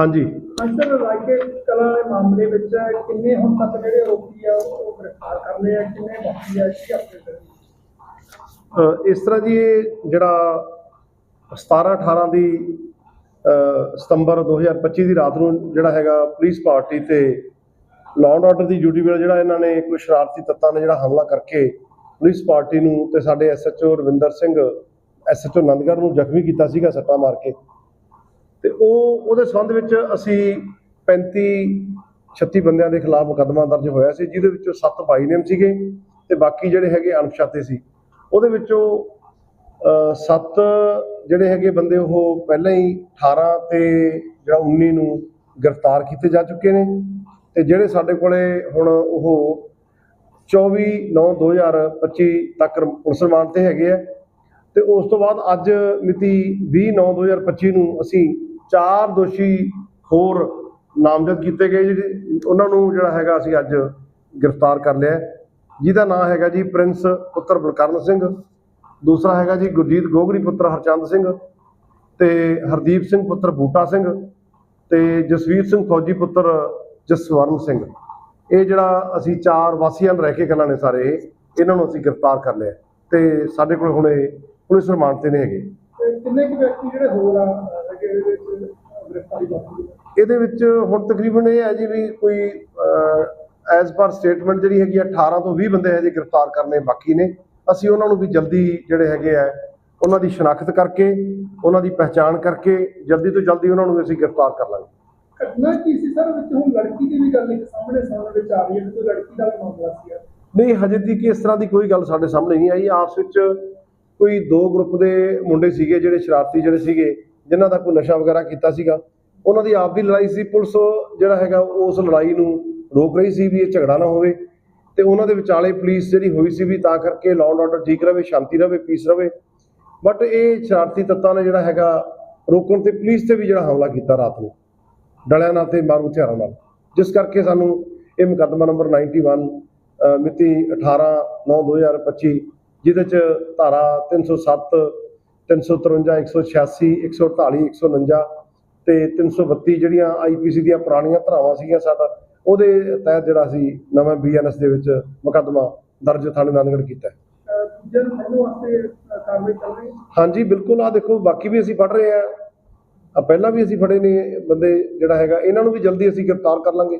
ਹਾਂਜੀ। ਅੰਸਰ ਰਾਜੇ ਕਲਾ ਦੇ ਮਾਮਲੇ ਵਿੱਚ ਕਿੰਨੇ ਹੁਣ ਤੱਕ ਜਿਹੜੇ ਆਰੋਪੀ ਆ ਉਹ ਗ੍ਰਿਫਤਾਰ ਕਰ ਲਏ ਆ ਕਿੰਨੇ ਬਾਕੀ ਆ ਕੀ ਆਪਣੇ ਇਸ ਤਰ੍ਹਾਂ ਜੀ ਜਿਹੜਾ 17 18 ਦੀ ਸਤੰਬਰ 2025 ਦੀ ਰਾਤ ਨੂੰ ਜਿਹੜਾ ਹੈਗਾ ਪੁਲਿਸ ਪਾਰਟੀ ਤੇ ਲਾਅ ਐਂਡ ਆਰਡਰ ਦੀ ਡਿਊਟੀ ਵੇਲੇ ਜਿਹੜਾ ਇਹਨਾਂ ਨੇ ਕੋਈ ਸ਼ਰਾਰਤੀ ਤੱਤਾਂ ਨੇ ਜਿਹੜਾ ਹਮਲਾ ਕਰਕੇ ਪੁਲਿਸ ਪਾਰਟੀ ਨੂੰ ਤੇ ਸਾਡੇ ਐਸਐਚਓ ਰਵਿੰਦਰ ਸਿੰਘ ਐਸਐਚਓ ਨੰਦਗੜ੍ਹ ਨੂੰ ਜ਼ਖਮੀ ਕੀਤਾ ਸੀਗਾ ਸੱਟਾਂ ਮਾਰ ਕੇ। ਤੇ ਉਹ ਉਹਦੇ ਸੰਬੰਧ ਵਿੱਚ ਅਸੀਂ 35 36 ਬੰਦਿਆਂ ਦੇ ਖਿਲਾਫ ਮੁਕੱਦਮਾ ਦਰਜ ਹੋਇਆ ਸੀ ਜਿਹਦੇ ਵਿੱਚੋਂ 7 ਬਾਈ ਨੇਮ ਸੀਗੇ ਤੇ ਬਾਕੀ ਜਿਹੜੇ ਹੈਗੇ ਅਣਪਛਾਤੇ ਸੀ। ਉਹਦੇ ਵਿੱਚੋਂ ਅ, ਸੱਤ ਜਿਹੜੇ ਹੈਗੇ ਬੰਦੇ ਉਹ ਪਹਿਲਾਂ ਹੀ 18 ਤੇ ਜਿਹੜਾ 19 ਨੂੰ ਗ੍ਰਿਫਤਾਰ ਕੀਤੇ ਜਾ ਚੁੱਕੇ ਨੇ ਤੇ ਜਿਹੜੇ ਸਾਡੇ ਕੋਲੇ ਹੁਣ ਉਹ 24 9 2025 ਤੱਕ ਪੁਲਿਸ ਰਿਮਾਂਡ ਤੇ ਹੈਗੇ ਆ। ਤੇ ਉਸ ਤੋਂ ਬਾਅਦ ਅੱਜ ਮਿਤੀ 20 9 2025 ਨੂੰ ਅਸੀਂ ਚਾਰ ਦੋਸ਼ੀ ਹੋਰ ਨਾਮਜ਼ਦ ਕੀਤੇ ਗਏ ਜਿਹੜੇ ਉਹਨਾਂ ਨੂੰ ਜਿਹੜਾ ਹੈਗਾ ਅਸੀਂ ਅੱਜ ਗ੍ਰਿਫਤਾਰ ਕਰ ਲਿਆ ਜਿਹਦਾ ਨਾਮ ਹੈਗਾ ਜੀ ਪ੍ਰਿੰਸ ਪੁੱਤਰ ਬਲਕਰਨ ਸਿੰਘ। ਦੂਸਰਾ ਹੈਗਾ ਜੀ ਗੁਰਜੀਤ ਗੋਗਰੀ ਪੁੱਤਰ ਹਰਚੰਦ ਸਿੰਘ ਤੇ ਹਰਦੀਪ ਸਿੰਘ ਪੁੱਤਰ ਬੂਟਾ ਸਿੰਘ ਤੇ ਜਸਵੀਰ ਸਿੰਘ ਫੌਜੀ ਪੁੱਤਰ ਜਸਵਰਨ ਸਿੰਘ। ਇਹ ਜਿਹੜਾ ਅਸੀਂ ਚਾਰ ਵਾਸੀਆਂ ਰਹਿ ਕੇ ਗੱਲਾਂ ਨੇ ਸਾਰੇ, ਇਹਨਾਂ ਨੂੰ ਅਸੀਂ ਗ੍ਰਿਫਤਾਰ ਕਰ ਲਿਆ ਤੇ ਸਾਡੇ ਕੋਲ ਹੁਣ ਇਹ ਪੁਲਿਸ ਰਿਮਾਂਡ ਤੇ ਨੇ ਹੈਗੇ। ਕਿੰਨੇ ਕੁ ਵਿਅਕਤੀ ਜਿਹੜੇ ਹੋਰ ਆ ਇਹਦੇ ਵਿੱਚ ਹੁਣ ਤਕਰੀਬਨ ਇਹ ਹੈ ਜੀ ਵੀ ਕੋਈ ਐਜ਼ ਪਰ ਸਟੇਟਮੈਂਟ ਜਿਹੜੀ ਹੈਗੀ ਆ 18 ਤੋਂ 20 ਬੰਦੇ ਹਜੇ ਗ੍ਰਿਫਤਾਰ ਕਰਨੇ ਬਾਕੀ ਨੇ। ਅਸੀਂ ਉਹਨਾਂ ਨੂੰ ਵੀ ਜਲਦੀ ਜਿਹੜੇ ਹੈਗੇ ਆ ਉਹਨਾਂ ਦੀ ਸ਼ਨਾਖਤ ਕਰਕੇ ਉਹਨਾਂ ਦੀ ਪਹਿਚਾਣ ਕਰਕੇ ਜਲਦੀ ਤੋਂ ਜਲਦੀ ਉਹਨਾਂ ਨੂੰ ਅਸੀਂ ਗ੍ਰਿਫਤਾਰ ਕਰ ਲਾਂਗੇ। ਘਟਨਾ ਕੀ ਸੀ ਸਰ? ਵਿੱਚ ਹੁਣ ਲੜਕੀ ਦੀ ਵੀ ਗੱਲ ਇੱਕ ਸਾਹਮਣੇ ਸਾਹਮਣੇ ਵਿੱਚ ਆ ਰਹੀ ਹੈ ਕਿ ਕੋਈ ਲੜਕੀ ਦਾ ਵੀ ਮਾਮਲਾ ਸੀ ਨਹੀਂ ਹਜੇ ਤੱਕ ਇਸ ਤਰ੍ਹਾਂ ਦੀ ਕੋਈ ਗੱਲ ਸਾਡੇ ਸਾਹਮਣੇ ਨਹੀਂ ਆਈ। ਆਪਸ ਵਿੱਚ ਕੋਈ ਦੋ ਗਰੁੱਪ ਦੇ ਮੁੰਡੇ ਸੀਗੇ ਜਿਹੜੇ ਸ਼ਰਾਰਤੀ ਜਿਹੜੇ ਸੀਗੇ। ਜਿਨ੍ਹਾਂ ਦਾ ਕੋਈ ਨਸ਼ਾ ਵਗੈਰਾ ਕੀਤਾ ਸੀਗਾ ਉਹਨਾਂ ਦੀ ਆਪ ਦੀ ਲੜਾਈ ਸੀ। ਪੁਲਿਸ ਜਿਹੜਾ ਹੈਗਾ ਉਸ ਲੜਾਈ ਨੂੰ ਰੋਕ ਰਹੀ ਸੀ ਵੀ ਇਹ ਝਗੜਾ ਨਾ ਹੋਵੇ ਤੇ ਉਹਨਾਂ ਦੇ ਵਿਚਾਲੇ ਪੁਲਿਸ ਜਿਹੜੀ ਹੋਈ ਸੀ ਵੀ ਤਾਂ ਕਰਕੇ ਲਾਅ ਐਂਡ ਆਰਡਰ ਠੀਕ ਰਵੇ ਸ਼ਾਂਤੀ ਰਵੇ ਪੀਸ ਰਵੇ। ਬਟ ਇਹ ਸ਼ਰਾਰਤੀ ਤੱਤਾਂ ਨੇ ਜਿਹੜਾ ਹੈਗਾ ਰੋਕਣ ਤੇ ਪੁਲਿਸ ਤੇ ਵੀ ਜਿਹੜਾ ਹਮਲਾ ਕੀਤਾ ਰਾਤ ਨੂੰ ਡਲਿਆਂ ਨਾਲ ਤੇ ਮਾਰੂ ਹਥਿਆਰਾਂ ਨਾਲ। ਜਿਸ ਕਰਕੇ ਸਾਨੂੰ ਇਹ ਮੁਕੱਦਮਾ ਨੰਬਰ 91 ਅ, ਮਿਤੀ 18 9 2025 ਜਿਹਦੇ ਚ ਧਾਰਾ 307 353 186 148 149 ਤੇ 332 ਜਿਹੜੀਆਂ ਆਈਪੀਸੀ ਦੀਆਂ ਪੁਰਾਣੀਆਂ ਧਾਰਾਵਾਂ ਸੀਗੀਆਂ ਸਾਡਾ ਉਹਦੇ ਤਹਿਤ ਜਿਹੜਾ ਅਸੀਂ ਨਵਾਂ ਬੀਐਨਐਸ ਦੇ ਵਿੱਚ ਮੁਕੱਦਮਾ ਦਰਜ ਥਾਣੇ ਨੰਦਗੜ੍ਹ ਕੀਤਾ ਹੈ। ਅਹ ਦੂਜੇ ਨੂੰ ਫੜਨ ਵਾਸਤੇ ਅਹ ਕਾਰਵਾਈ ਚੱਲ ਰਹੀ ਹੈ? ਹਾਂਜੀ ਬਿਲਕੁਲ ਆ ਦੇਖੋ ਬਾਕੀ ਵੀ ਅਸੀਂ ਫੜ ਰਹੇ ਆ ਆ ਪਹਿਲਾਂ ਵੀ ਅਸੀਂ ਫੜੇ ਨੇ ਬੰਦੇ ਜਿਹੜਾ ਹੈਗਾ ਇਹਨਾਂ ਨੂੰ ਵੀ ਜਲਦੀ ਅਸੀਂ ਗ੍ਰਿਫਤਾਰ ਕਰ ਲਾਂਗੇ।